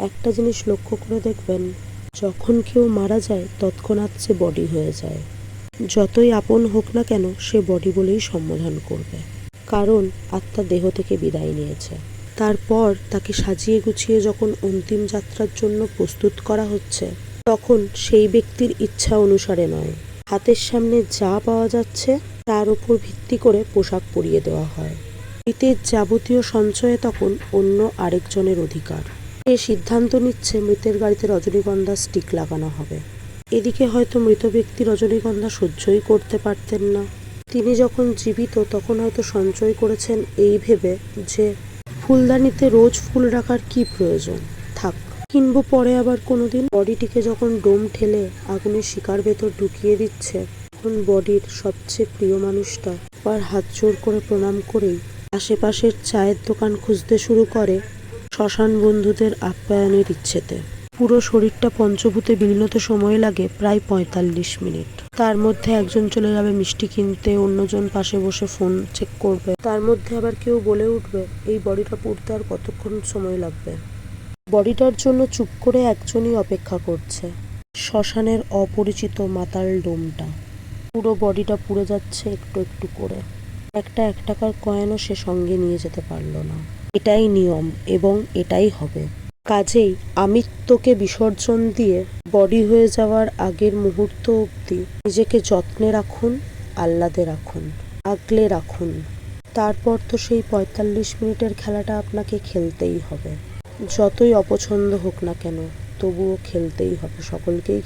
একটা জিনিস লক্ষ্য করে দেখবেন, যখন কেউ মারা যায়, তৎক্ষণাৎ সে বডি হয়ে যায়। যতই আপন হোক না কেন, সে বডি বলেই সম্বোধন করবে। কারণ, আত্মা দেহ থেকে বিদায় নিয়েছে। তারপর তাকে সাজিয়ে গুছিয়ে যখন অন্তিম যাত্রার জন্য প্রস্তুত করা হচ্ছে, তখন সেই ব্যক্তির ইচ্ছা অনুসারে নয়। হাতের সামনে যা পাওয়া যাচ্ছে, তার উপর ভিত্তি করে পোশাক পরিয়ে দেওয়া হয়। মৃতের যাবতীয় সঞ্চয়ে তখন অন্য আরেকজনের অধিকার। সে সিদ্ধান্ত নিচ্ছে মৃতের গাড়িতে রজনীগন্ধা স্টিক লাগানো হবে। এদিকে হয়তো মৃত ব্যক্তি রজনীগন্ধা সহ্যই করতে পারতেন না। তিনি যখন জীবিত, তখন হয়তো সঞ্চয় করেছেন এই ভেবে যে ফুলদানিতে রোজ ফুল রাখার কি প্রয়োজন? থাক, কিনবো পরে আবার কোনোদিন। বডিটিকে যখন ডোম ঠেলে আগুনের শিকার ভেতর ঢুকিয়ে দিচ্ছে, তখন বডির সবচেয়ে প্রিয় মানুষটা আবার হাত জোর করে প্রণাম করেই আশেপাশের চায়ের দোকান খুঁজতে শুরু করে। শ্মশান বন্ধুদের আপ্যায়নের ইচ্ছেতে। পুরো শরীরটা পঞ্চভূতে বিলীনতে সময় লাগে প্রায় পঁয়তাল্লিশ মিনিট। তার মধ্যে একজন চলে যাবে মিষ্টি কিনতে, অন্যজন পাশে বসে ফোন চেক করবে। তার মধ্যে আবার কেউ বলে উঠবে, এই বডিটা পুড়তে আর কতক্ষণ সময় লাগবে? বডিটার জন্য চুপ করে একজনই অপেক্ষা করছে। শ্মশানের অপরিচিত মাতাল ডোমটা। পুরো বডিটা পুড়ে যাচ্ছে একটু একটু করে। একটা এক টাকার কয়েনও সে সঙ্গে নিয়ে যেতে পারল না। এটাই নিয়ম এবং এটাই হবে। কাজেই আমিত্বকে বিসর্জন দিয়ে বডি হয়ে যাওয়ার আগের মুহূর্ত অবধি নিজেকে যত্নে রাখুন, আহ্লাদে রাখুন, আগলে রাখুন। তারপর তো সেই পঁয়তাল্লিশ মিনিটের খেলাটা আপনাকে খেলতেই হবে। যতই অপছন্দ হোক না কেন, তবুও খেলতেই হবে, সকলকেই